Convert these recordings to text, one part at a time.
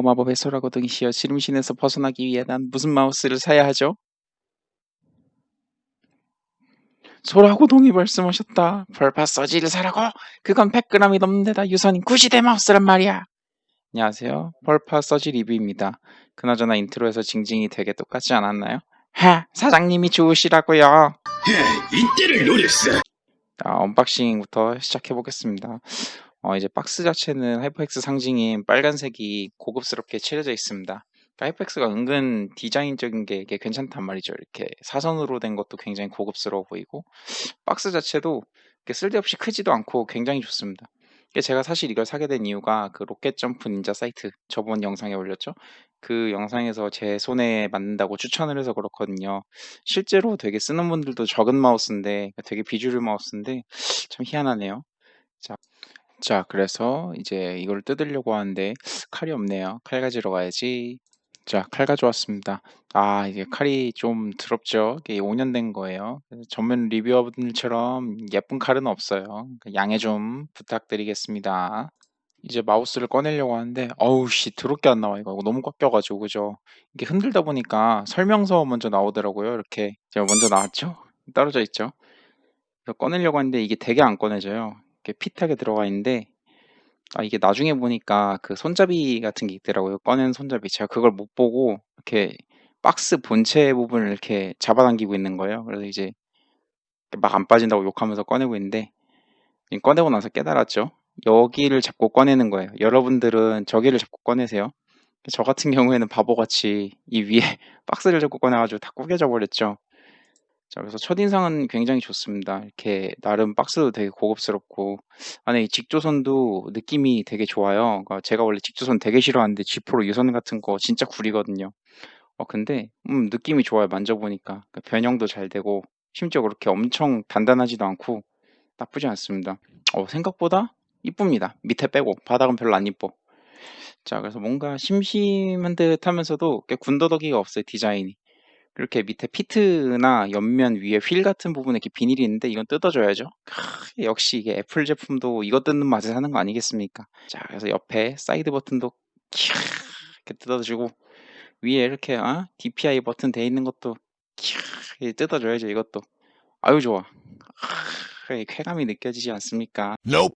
안녕하세요. 마법의 소라고 등이시여 지름신에서 벗어나기 위해 난 무슨 마우스를 사야 하죠? 소라고동이 말씀하셨다. 벌파 서지를 사라고? 그건 100g이 넘는 데다 유선인 9시대 마우스란 말이야. 안녕하세요. 벌파 서지 리뷰입니다. 그나저나 인트로에서 징징이 되게 똑같지 않았나요? 하! 사장님이 좋으시라고요. 이때를 노렸어. 자, 언박싱부터 시작해보겠습니다. 어, 이제 박스 자체는 하이퍼엑스 상징인 빨간색이 고급스럽게 칠해져 있습니다. 그러니까 하이퍼엑스가 은근 디자인적인 게 이게 괜찮단 말이죠. 이렇게 사선으로 된 것도 굉장히 고급스러워 보이고 박스 자체도 이렇게 쓸데없이 크지도 않고 굉장히 좋습니다. 제가 사실 이걸 사게 된 이유가 그 로켓 점프 닌자 사이트 저번 영상에 올렸죠. 그 영상에서 제 손에 맞는다고 추천을 해서 그렇거든요. 실제로 되게 쓰는 분들도 적은 마우스인데 되게 비주류 마우스인데 참 희한하네요. 자, 자, 그래서 이제 이걸 뜯으려고 하는데 칼이 없네요. 칼 가지러 가야지. 자, 칼 가져왔습니다. 아, 이게 칼이 좀 더럽죠. 이게 5년 된 거예요. 전면 리뷰어분들처럼 예쁜 칼은 없어요. 그러니까 양해 좀 부탁드리겠습니다. 이제 마우스를 꺼내려고 하는데 어우 씨 더럽게 안 나와 이거 너무 꽉 껴가지고 그죠 이게 흔들다 보니까 설명서 먼저 나오더라고요 이렇게 제가 먼저 나왔죠 떨어져 있죠 꺼내려고 하는데 이게 되게 안 꺼내져요 이렇게 핏하게 들어가 있는데 아 이게 나중에 보니까 그 손잡이 같은 게 있더라고요 꺼낸 손잡이 제가 그걸 못 보고 이렇게 박스 본체 부분을 이렇게 잡아당기고 있는 거예요 그래서 이제 막 안 빠진다고 욕하면서 꺼내고 있는데 꺼내고 나서 깨달았죠 여기를 잡고 꺼내는 거예요. 여러분들은 저기를 잡고 꺼내세요. 저 같은 경우에는 바보같이 이 위에 박스를 잡고 꺼내가지고 다 구겨져 버렸죠. 자, 그래서 첫인상은 굉장히 좋습니다. 이렇게 나름 박스도 되게 고급스럽고 안에 이 직조선도 느낌이 되게 좋아요. 그러니까 제가 원래 직조선 되게 싫어하는데 지프로 유선 같은 거 진짜 구리거든요. 어, 근데 음, 느낌이 좋아요. 만져보니까 그러니까 변형도 잘 되고 심지어 그렇게 엄청 단단하지도 않고 나쁘지 않습니다. 어, 생각보다 이쁩니다. 밑에 빼고 바닥은 별로 안 이뻐. 자, 그래서 뭔가 심심한 듯 하면서도 군더더기가 없어요, 디자인이. 이렇게 밑에 피트나 옆면 위에 휠 같은 부분에 이렇게 비닐이 있는데 이건 뜯어줘야죠. 크, 역시 이게 애플 제품도 이거 뜯는 맛에 사는 거 아니겠습니까? 자, 그래서 옆에 사이드 버튼도 캬, 이렇게 뜯어주고 위에 이렇게 어? DPI 버튼 돼 있는 것도 캬, 뜯어줘야죠, 이것도. 아유 좋아. 크, 쾌감이 느껴지지 않습니까? Nope.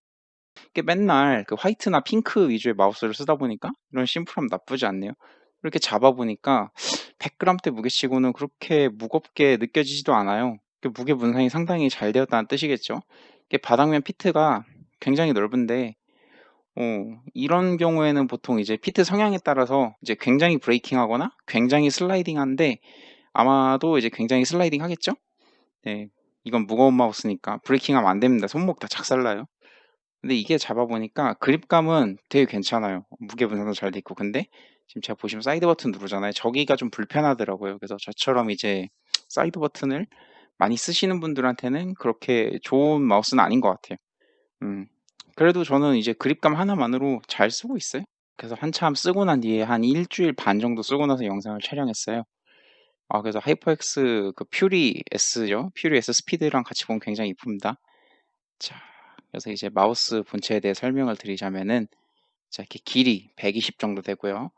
이게 맨날 그 화이트나 핑크 위주의 마우스를 쓰다 보니까 이런 심플함 나쁘지 않네요. 이렇게 잡아보니까 100g대 무게치고는 그렇게 무겁게 느껴지지도 않아요. 무게 분산이 상당히 잘 되었다는 뜻이겠죠. 바닥면 피트가 굉장히 넓은데 어, 이런 경우에는 보통 이제 피트 성향에 따라서 이제 굉장히 브레이킹하거나 굉장히 슬라이딩한데 아마도 이제 굉장히 슬라이딩 하겠죠? 네, 이건 무거운 마우스니까 브레이킹하면 안 됩니다. 손목 다 착살나요. 근데 이게 잡아보니까 그립감은 되게 괜찮아요. 무게 분산도 잘 돼 있고. 근데 지금 제가 보시면 사이드 버튼 누르잖아요. 저기가 좀 불편하더라고요. 그래서 저처럼 이제 사이드 버튼을 많이 쓰시는 분들한테는 그렇게 좋은 마우스는 아닌 것 같아요. 음. 그래도 저는 이제 그립감 하나만으로 잘 쓰고 있어요. 그래서 한참 쓰고 난 뒤에 한 일주일 반 정도 쓰고 나서 영상을 촬영했어요. 아, 그래서 하이퍼엑스 그 퓨리 S죠. 퓨리 S 스피드랑 같이 보면 굉장히 이쁩니다. 자, 그래서 이제 마우스 본체에 대해 설명을 드리자면은 자 이렇게 길이 120 정도 되고요.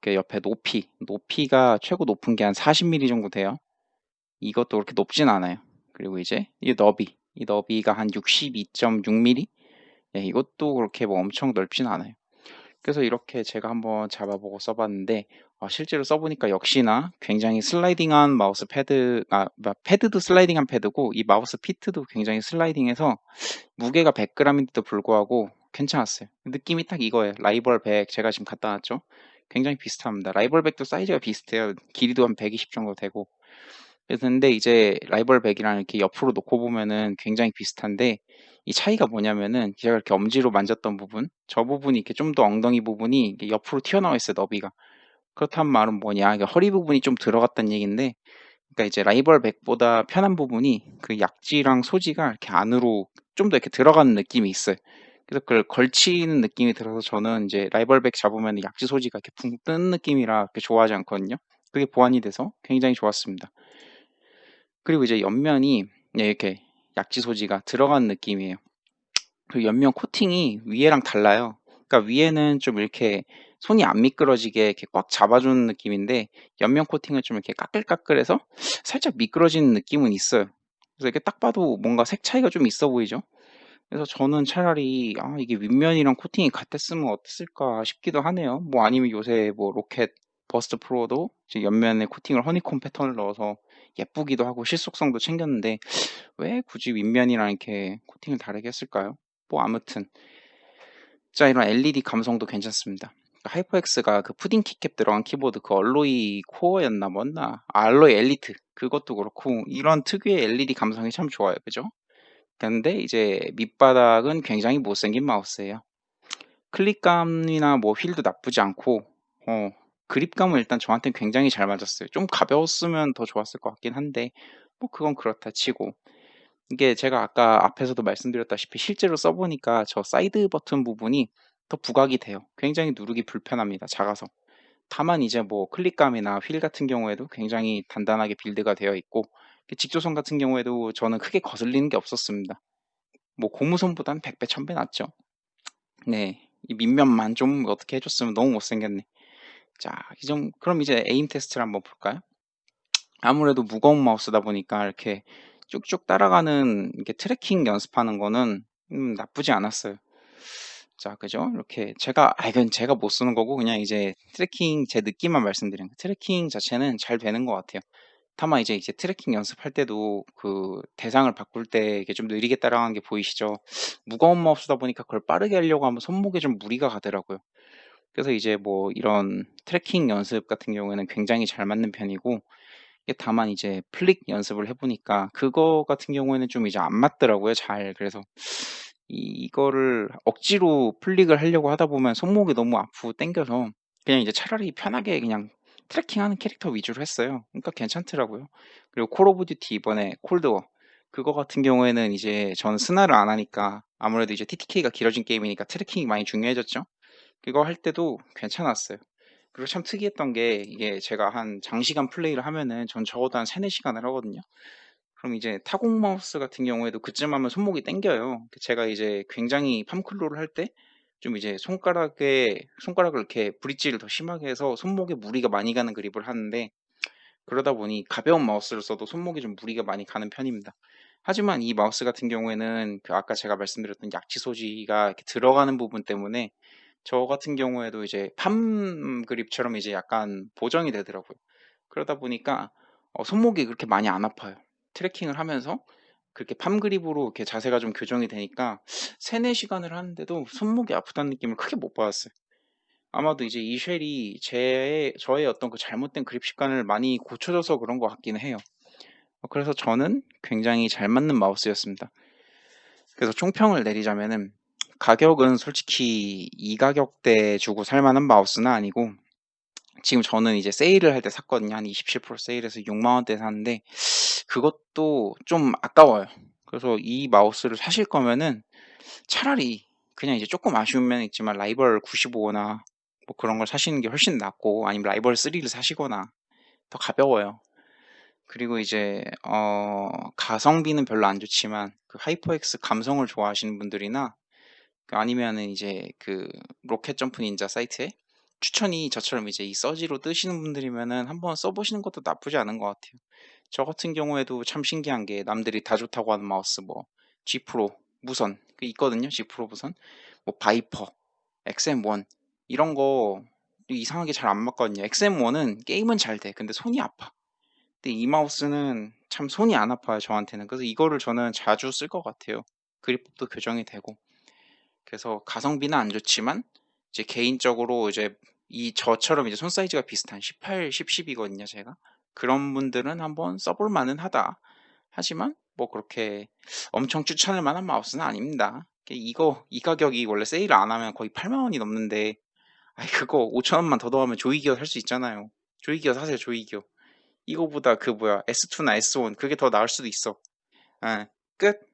그 옆에 높이, 높이가 최고 높은 게 한 40mm 정도 돼요. 이것도 그렇게 높진 않아요. 그리고 이제 이 너비, 이 너비가 한 62.6mm. 네, 이것도 그렇게 뭐 엄청 넓진 않아요. 그래서 이렇게 제가 한번 잡아보고 써봤는데 어, 실제로 써보니까 역시나 굉장히 슬라이딩한 마우스 패드, 아, 패드도 슬라이딩한 패드고 이 마우스 피트도 굉장히 슬라이딩해서 무게가 100g인데도 불구하고 괜찮았어요. 느낌이 딱 이거예요. 라이벌 100 제가 지금 갖다 놨죠. 굉장히 비슷합니다. 라이벌 100도 사이즈가 비슷해요. 길이도 한 120 정도 되고. 그런데 이제 라이벌 100이랑 이렇게 옆으로 놓고 보면은 굉장히 비슷한데 이 차이가 뭐냐면은 제가 이렇게 엄지로 만졌던 부분, 저 부분이 이렇게 좀 더 엉덩이 부분이 옆으로 튀어나와 있어요, 너비가. 그렇단 말은 뭐냐? 그러니까 허리 부분이 좀 들어갔다는 얘기인데, 그러니까 이제 라이벌 백보다 편한 부분이 그 약지랑 소지가 이렇게 안으로 좀 더 이렇게 들어가는 느낌이 있어요. 그래서 그걸 걸치는 느낌이 들어서 저는 이제 라이벌 백 잡으면 약지 소지가 이렇게 붕 뜨는 느낌이라 그렇게 좋아하지 않거든요. 그게 보완이 돼서 굉장히 좋았습니다. 그리고 이제 옆면이 네, 이렇게 약지 소지가 들어간 느낌이에요. 그 옆면 코팅이 위에랑 달라요. 그러니까 위에는 좀 이렇게 손이 안 미끄러지게 이렇게 꽉 잡아주는 느낌인데 옆면 코팅을 좀 이렇게 까끌까끌해서 살짝 미끄러지는 느낌은 있어요. 그래서 이렇게 딱 봐도 뭔가 색 차이가 좀 있어 보이죠? 그래서 저는 차라리 아 이게 윗면이랑 코팅이 같았으면 어땠을까 싶기도 하네요. 뭐 아니면 요새 뭐 로켓 버스트 프로도 이제 옆면에 코팅을 허니콤 패턴을 넣어서 예쁘기도 하고 실속성도 챙겼는데 왜 굳이 윗면이랑 이렇게 코팅을 다르게 했을까요? 뭐 아무튼 자 이런 LED 감성도 괜찮습니다. 하이퍼엑스가 그 푸딩 키캡 들어간 키보드 그 얼로이 코어였나 뭐였나 아, 알로이 엘리트 그것도 그렇고 이런 특유의 LED 감성이 참 좋아요 그죠? 근데 이제 밑바닥은 굉장히 못생긴 마우스예요. 클릭감이나 뭐 휠도 나쁘지 않고 어, 그립감은 일단 저한테는 굉장히 잘 맞았어요. 좀 가벼웠으면 더 좋았을 것 같긴 한데 뭐 그건 그렇다 치고 이게 제가 아까 앞에서도 말씀드렸다시피 실제로 써보니까 저 사이드 버튼 부분이 더 부각이 돼요. 굉장히 누르기 불편합니다. 작아서. 다만 이제 뭐 클릭감이나 휠 같은 경우에도 굉장히 단단하게 빌드가 되어 있고 직조선 같은 경우에도 저는 크게 거슬리는 게 없었습니다. 뭐 고무선보단 100배, 1000배 낫죠. 네, 이 밑면만 좀 어떻게 해줬으면 너무 못생겼네. 자, 이좀 그럼 이제 에임 테스트를 한번 볼까요? 아무래도 무거운 마우스다 보니까 이렇게 쭉쭉 따라가는 이렇게 트래킹 연습하는 거는 음, 나쁘지 않았어요. 자, 그죠? 이렇게 제가 아 이건 제가 못 쓰는 거고 그냥 이제 트래킹 제 느낌만 말씀드린 거. 트래킹 자체는 잘 되는 것 같아요. 다만 이제 이제 트래킹 연습할 때도 그 대상을 바꿀 때 이게 좀 느리게 따라가는 게 보이시죠? 무거운 마우스다 보니까 그걸 빠르게 하려고 하면 손목에 좀 무리가 가더라고요. 그래서 이제 뭐 이런 트래킹 연습 같은 경우에는 굉장히 잘 맞는 편이고 다만 이제 플릭 연습을 해보니까 그거 같은 경우에는 좀 이제 안 맞더라고요. 잘 그래서 이, 이거를 억지로 플릭을 하려고 하다 보면 손목이 너무 아프고 땡겨서 그냥 이제 차라리 편하게 그냥 트래킹하는 캐릭터 위주로 했어요. 그러니까 괜찮더라고요. 그리고 콜 오브 듀티 이번에 콜드워 그거 같은 경우에는 이제 저는 스나를 안 하니까 아무래도 이제 TTK가 길어진 게임이니까 트래킹이 많이 중요해졌죠. 그거 할 때도 괜찮았어요. 그리고 참 특이했던 게 이게 제가 한 장시간 플레이를 하면은 전 적어도 한 3, 4시간을 하거든요. 그럼 이제 타공 마우스 같은 경우에도 그쯤 하면 손목이 땡겨요. 제가 이제 굉장히 팜클로를 할 때 좀 이제 손가락에 손가락을 이렇게 브릿지를 더 심하게 해서 손목에 무리가 많이 가는 그립을 하는데 그러다 보니 가벼운 마우스를 써도 손목에 좀 무리가 많이 가는 편입니다. 하지만 이 마우스 같은 경우에는 그 아까 제가 말씀드렸던 약지 소지가 이렇게 들어가는 부분 때문에 저 같은 경우에도 이제 팜 그립처럼 이제 약간 보정이 되더라고요. 그러다 보니까 어, 손목이 그렇게 많이 안 아파요. 트래킹을 하면서 그렇게 팜 그립으로 이렇게 자세가 좀 교정이 되니까 3, 4시간을 하는데도 손목이 아프다는 느낌을 크게 못 받았어요. 아마도 이제 이 쉘이 제, 저의 어떤 그 잘못된 그립 습관을 많이 고쳐줘서 그런 것 같기는 해요. 어, 그래서 저는 굉장히 잘 맞는 마우스였습니다. 그래서 총평을 내리자면은 가격은 솔직히 이 가격대 주고 살만한 마우스는 아니고 지금 저는 이제 세일을 할 때 샀거든요. 한 27% 세일해서 6만 원대 샀는데 그것도 좀 아까워요. 그래서 이 마우스를 사실 거면은 차라리 그냥 이제 조금 아쉬운 면이 있지만 라이벌 95나 뭐 그런 걸 사시는 게 훨씬 낫고 아니면 라이벌 3를 사시거나 더 가벼워요. 그리고 이제 어 가성비는 별로 안 좋지만 그 하이퍼엑스 감성을 좋아하시는 분들이나 그 아니면은 이제 그 로켓 점프 닌자 사이트에 추천이 저처럼 이제 이 서지로 뜨시는 분들이면은 한번 써보시는 것도 나쁘지 않은 것 같아요. 저 같은 경우에도 참 신기한 게 남들이 다 좋다고 하는 마우스 뭐 G 프로 무선 그 있거든요. G 프로 무선 뭐 바이퍼 XM1 이런 거 이상하게 잘 안 맞거든요. XM1은 게임은 잘 돼. 근데 손이 아파. 근데 이 마우스는 참 손이 안 아파요. 저한테는. 그래서 이거를 저는 자주 쓸 것 같아요. 그립도 교정이 되고. 그래서 가성비는 안 좋지만 이제 개인적으로 이제 이 저처럼 이제 손 사이즈가 비슷한 18, 10, 10이거든요, 제가. 그런 분들은 한번 써볼 만은 하다. 하지만 뭐 그렇게 엄청 추천할 만한 마우스는 아닙니다. 이거 이 가격이 원래 세일을 안 하면 거의 8만 원이 넘는데 아이 그거 5천 원만 더 더하면 조이기어 살 수 있잖아요. 조이기어 사세요, 조이기어. 이거보다 그 뭐야 S2나 S1 그게 더 나을 수도 있어. 아, 끝.